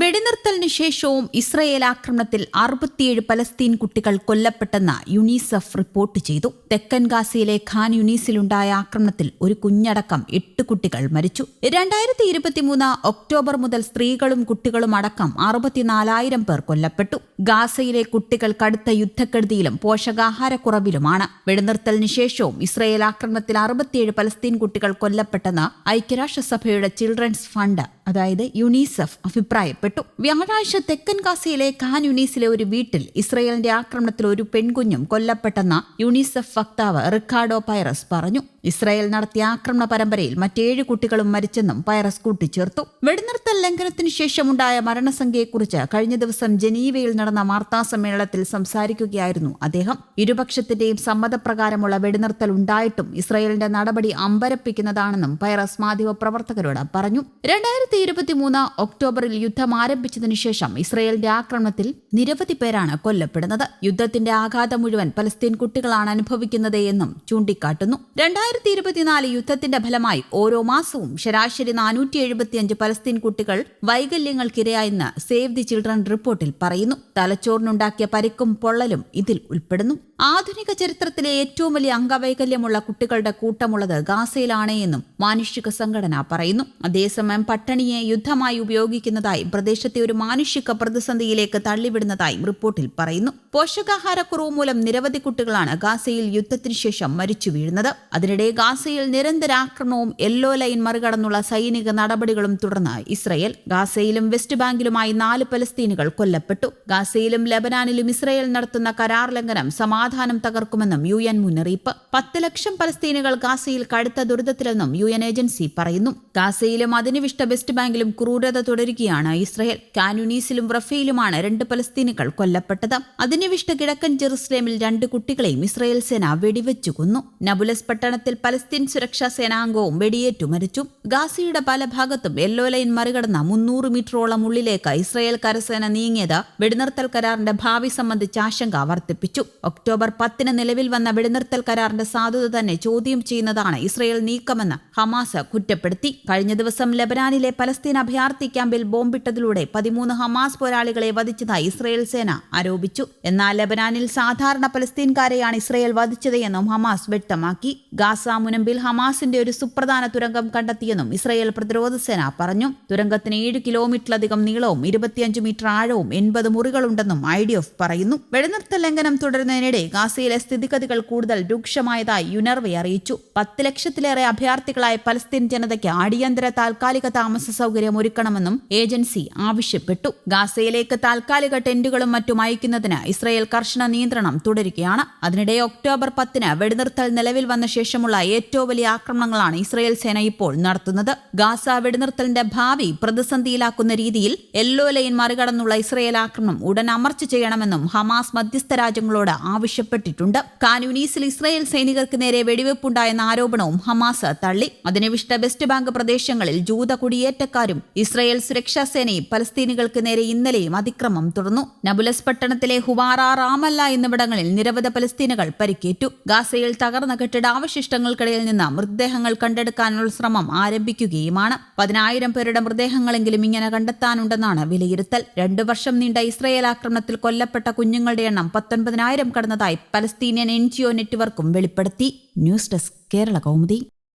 വെടിനിർത്തലിന് ശേഷവും ഇസ്രയേൽ ആക്രമണത്തിൽ അറുപത്തിയേഴ് പലസ്തീൻ കുട്ടികൾ കൊല്ലപ്പെട്ടെന്ന് യുനീസെഫ് റിപ്പോർട്ട് ചെയ്തു. തെക്കൻ ഗാസയിലെ ഖാൻ യുനീസിലുണ്ടായ ആക്രമണത്തിൽ ഒരു കുഞ്ഞടക്കം എട്ട് കുട്ടികൾ മരിച്ചു. രണ്ടായിരത്തി ഇരുപത്തിമൂന്ന് ഒക്ടോബർ മുതൽ സ്ത്രീകളും കുട്ടികളും അടക്കം അറുപത്തിനാലായിരം പേർ കൊല്ലപ്പെട്ടു. ഗാസയിലെ കുട്ടികൾ കടുത്ത യുദ്ധക്കെടുതിയിലും പോഷകാഹാരക്കുറവിലുമാണ്. വെടിനിർത്തലിന് ശേഷവും ഇസ്രയേൽ ആക്രമണത്തിൽ അറുപത്തിയേഴ് പലസ്തീൻ കുട്ടികൾ കൊല്ലപ്പെട്ടെന്ന് ഐക്യരാഷ്ട്രസഭയുടെ ചിൽഡ്രൻസ് ഫണ്ട് അതായത് യുനീസെഫ് അഭിപ്രായപ്പെട്ടു വ്യാഴാഴ്ച തെക്കൻ ഗാസയിലെ ഖാൻ യുനീസിലെ ഒരു വീട്ടിൽ ഇസ്രയേലിന്റെ ആക്രമണത്തിൽ ഒരു പെൺകുഞ്ഞും കൊല്ലപ്പെട്ടെന്ന് യുണീസെഫ് വക്താവ് റിക്കാർഡോ പൈറസ് പറഞ്ഞു. ഇസ്രായേൽ നടത്തിയ ആക്രമണ പരമ്പരയിൽ മറ്റേഴ് കുട്ടികളും മരിച്ചെന്നും പൈറസ് കൂട്ടിച്ചേർത്തു. വെടിനിർത്തൽ ലംഘനത്തിന് ശേഷമുണ്ടായ മരണസംഖ്യയെക്കുറിച്ച് കഴിഞ്ഞ ദിവസം ജനീവയിൽ നടന്ന വാർത്താ സമ്മേളനത്തിൽ സംസാരിക്കുകയായിരുന്നു അദ്ദേഹം. ഇരുപക്ഷത്തിന്റെയും സമ്മതപ്രകാരമുള്ള വെടിനിർത്തൽ ഉണ്ടായിട്ടും ഇസ്രായേലിന്റെ നടപടി അമ്പരപ്പിക്കുന്നതാണെന്നും പൈറസ് മാധ്യമ പ്രവർത്തകരോട് പറഞ്ഞു. രണ്ടായിരത്തി ഇരുപത്തിമൂന്ന് ഒക്ടോബറിൽ യുദ്ധം ആരംഭിച്ചതിനു ശേഷം ഇസ്രായേലിന്റെ ആക്രമണത്തിൽ നിരവധി പേരാണ് കൊല്ലപ്പെടുന്നത്. യുദ്ധത്തിന്റെ ആഘാതം മുഴുവൻ പലസ്തീൻ കുട്ടികളാണ് അനുഭവിക്കുന്നത് എന്നും ചൂണ്ടിക്കാട്ടുന്നു. രണ്ടായിരത്തി ഇരുപത്തിനാല് യുദ്ധത്തിന്റെ ഫലമായി ഓരോ മാസവും ശരാശരി നാനൂറ്റി എഴുപത്തിയഞ്ച് പലസ്തീൻ കുട്ടികൾ വൈകല്യങ്ങൾക്കിരയായെന്ന് സേവ് ദി ചിൽഡ്രൻ റിപ്പോർട്ടിൽ പറയുന്നു. തലച്ചോറിനുണ്ടാക്കിയ പരിക്കും പൊള്ളലും ഇതിൽ ഉൾപ്പെടുന്നു. ആധുനിക ചരിത്രത്തിലെ ഏറ്റവും വലിയ അംഗവൈകല്യമുള്ള കുട്ടികളുടെ കൂട്ടമുള്ളത് ഗാസയിലാണ് എന്നും മാനുഷിക സംഘടന പറയുന്നു. അതേസമയം പട്ടണിയെ യുദ്ധമായി ഉപയോഗിക്കുന്നതായി പ്രദേശത്തെ ഒരു മാനുഷിക പ്രതിസന്ധിയിലേക്ക് തള്ളിവിടുന്നതായും റിപ്പോർട്ടിൽ പറയുന്നു. പോഷകാഹാരക്കുറവ് മൂലം നിരവധി കുട്ടികളാണ് ഗാസയിൽ യുദ്ധത്തിനു ശേഷം മരിച്ചു വീഴുന്നത്. അതിനിടെ ഗാസയിൽ നിരന്തര ആക്രമണവും യെല്ലോ ലൈൻ മറികടന്നുള്ള സൈനിക നടപടികളും തുടർന്ന് ഇസ്രയേൽ ഗാസയിലും വെസ്റ്റ് ബാങ്കിലുമായി നാല് പലസ്തീനുകൾ കൊല്ലപ്പെട്ടു. ഗാസയിലും ലബനാനിലും ഇസ്രയേൽ നടത്തുന്ന കരാർ ലംഘനം സമാധാനം തകർക്കുമെന്നും യു എൻ മുന്നറിയിപ്പ്. പത്ത് ലക്ഷം പലസ്തീനുകൾ ഗാസയിൽ കടുത്ത ദുരിതത്തിലെന്നും യു എൻ ഏജൻസി പറയുന്നു. ഗാസയിലും അതിനിവിഷ്ട വെസ്റ്റ് ബാങ്കിലും ക്രൂരത തുടരുകയാണ് ഇസ്രയേൽ. കാനുനീസിലും റഫയിലുമാണ് രണ്ട് പലസ്തീനുകൾ കൊല്ലപ്പെട്ടത്. അതിനിവിഷ്ട കിഴക്കൻ ജെറുസലേമിൽ രണ്ട് കുട്ടികളെയും ഇസ്രയേൽ സേന വെടിവെച്ചു കൊന്നു. നബുലസ് പട്ടണത്തിൽ പലസ്തീൻ സുരക്ഷാ സേനാംഗവും വെടിയേറ്റു മരിച്ചു. ഗാസയുടെ പല ഭാഗത്തും യെല്ലോ ലൈൻ മറികടന്ന മുന്നൂറ് മീറ്ററോളം ഉള്ളിലേക്ക് ഇസ്രയേൽ കരസേന നീങ്ങിയത് വെടിനിർത്തൽ കരാറിന്റെ ഭാവി സംബന്ധിച്ച ആശങ്ക വർദ്ധിപ്പിച്ചു. ഒക്ടോബർ പത്തിന് നിലവിൽ വന്ന വെടിനിർത്തൽ കരാറിന്റെ സാധുത തന്നെ ചോദ്യം ചെയ്യുന്നതാണ് ഇസ്രയേൽ നീക്കമെന്ന് ഹമാസ് കുറ്റപ്പെടുത്തി. കഴിഞ്ഞ ദിവസം ലബനാനിലെ പലസ്തീൻ അഭയാർത്ഥി ക്യാമ്പിൽ ബോംബിട്ടതിലൂടെ പതിമൂന്ന് ഹമാസ് പോരാളികളെ വധിച്ചതായി ഇസ്രയേൽ സേന ആരോപിച്ചു. എന്നാൽ ലബനാനിൽ സാധാരണ പലസ്തീൻകാരെയാണ് ഇസ്രയേൽ വധിച്ചതെന്നും ഹമാസ് വ്യക്തമാക്കി. ഗാസ മുനമ്പിൽ ഹമാസിന്റെ ഒരു സുപ്രധാന തുരങ്കം കണ്ടെത്തിയെന്നും ഇസ്രയേൽ പ്രതിരോധ സേന പറഞ്ഞു. തുരങ്കത്തിന് ഏഴ് കിലോമീറ്ററിലധികം നീളവും ഇരുപത്തിയഞ്ച് മീറ്റർ ആഴവും എൺപത് മുറികളുണ്ടെന്നും ഐ ഡി എഫ് പറയുന്നു. വെടിനിർത്തൽ ലംഘനം തുടരുന്നതിനിടെ ഗാസയിലെ സ്ഥിതിഗതികൾ കൂടുതൽ രൂക്ഷമായതായി യുനർവെ അറിയിച്ചു. പത്ത് ലക്ഷത്തിലേറെ അഭയാർത്ഥികളായ പലസ്തീൻ ജനതയ്ക്ക് അടിയന്തര താൽക്കാലിക താമസ സൗകര്യം ഒരുക്കണമെന്നും ഏജൻസി ആവശ്യപ്പെട്ടു. ഗാസയിലേക്ക് താൽക്കാലിക ടെന്റുകളും മറ്റും അയക്കുന്നതിന് ഇസ്രയേൽ കർശന നിയന്ത്രണം തുടരുകയാണ്. അതിനിടെ ഒക്ടോബർ പത്തിന് വെടിനിർത്തൽ നിലവിൽ വന്ന ശേഷമുള്ള ഏറ്റവും വലിയ ആക്രമണങ്ങളാണ് ഇസ്രയേൽ സേന ഇപ്പോൾ നടത്തുന്നത്. ഗാസ വെടിനിർത്തലിന്റെ ഭാവി പ്രതിസന്ധിയിലാക്കുന്ന രീതിയിൽ യെല്ലോ ലൈൻ മറികടന്നുള്ള ഇസ്രയേൽ ആക്രമണം ഉടൻ അമർച്ച ചെയ്യണമെന്നും ഹമാസ് മധ്യസ്ഥ രാജ്യങ്ങളോട് ആവശ്യപ്പെട്ടിട്ടുണ്ട്. കാനൂനീസിൽ ഇസ്രയേൽ സൈനികർക്ക് നേരെ വെടിവെപ്പുണ്ടായെന്ന ആരോപണവും ഹമാസ് തള്ളി. അതിനിവിഷ്ട വെസ്റ്റ് ബാങ്ക് പ്രദേശങ്ങളിൽ ജൂത കുടിയേറ്റക്കാരും ഇസ്രയേൽ സുരക്ഷാ സേനയും പലസ്തീനികൾക്ക് നേരെ ഇന്നലെയും അതിക്രമം തുടർന്നു. നബുലസ് പട്ടണത്തിലെ ഹുവാറ റാമല്ല എന്നിവിടങ്ങളിൽ നിരവധി പലസ്തീനുകൾ പരിക്കേറ്റു. ഗാസയിൽ തകർന്ന കെട്ടിടാവശിഷ്ടങ്ങൾക്കിടയിൽ നിന്ന് മൃതദേഹങ്ങൾ കണ്ടെടുക്കാനുള്ള ശ്രമം ആരംഭിക്കുകയുമാണ്. പതിനായിരം പേരുടെ മൃതദേഹങ്ങളെങ്കിലും ഇങ്ങനെ കണ്ടെത്താനുണ്ടെന്നാണ് വിലയിരുത്തൽ. രണ്ടു വർഷം നീണ്ട ഇസ്രയേൽ ആക്രമണത്തിൽ കൊല്ലപ്പെട്ട കുഞ്ഞുങ്ങളുടെ എണ്ണം പത്തൊൻപതിനായിരം കടന്നതായി പലസ്തീനിയൻ എൻ നെറ്റ്വർക്കും വെളിപ്പെടുത്തി. News desk Kerala Kaumudi.